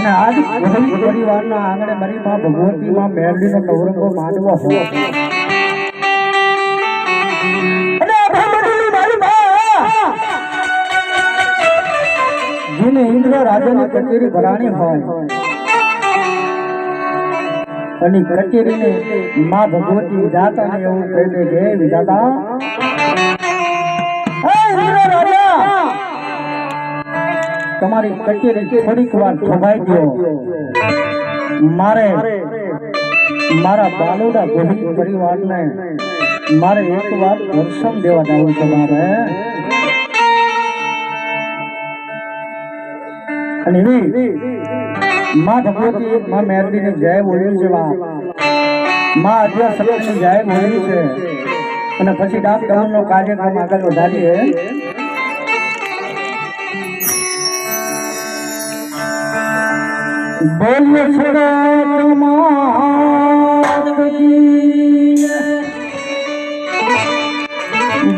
અને આજ ગરીબ પરિવારના આંગણે મારી માં ભગવતી માં મેરડીનો નવરંગો માંડવો માં. જેને ઇન્દ્ર રાજાની કચેરી ભરાણી હોય. અને કચેરીને માં ભગવતી વિધાતાને એવું કહી દે વિધાતા તમારી કચેરી થોડીક વાર થોભાઈ ગયો. મારે મારા બાલુડા ગોહિલ પરિવારને મારે એક વાર દર્શન દેવા જવું છે મારે અને માં ભગવતી માં મેરડીને જય બોલ્યું છે માં માં અધ્યા સત્યની જય બોલ્યું છે. અને પછી ડાક નો કાર્યક્રમ આગળ વધારીએ. બોલ્યો સદા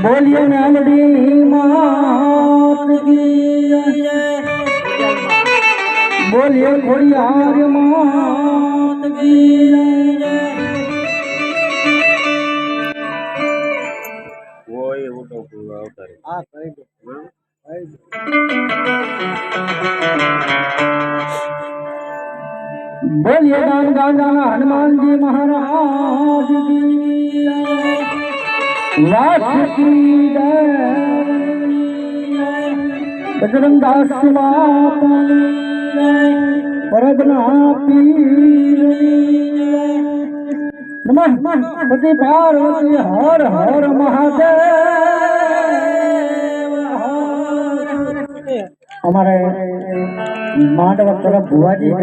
બોલ્યો નામડી માત બોલ્યો ખોડિયાર માત કોઈ એવું તો આવતા રહે આ કહી દો. કહી દો. બોલીએ ગામ ગાંધા હનુમાનજી મહારાજ કી લાખ કી જય બજરંગદાસ બાપા પરગના પીર નમઃ પતિ પાર્વતી હર હર મહાદેવ અમારે માંડવા તરફ ભુવાજી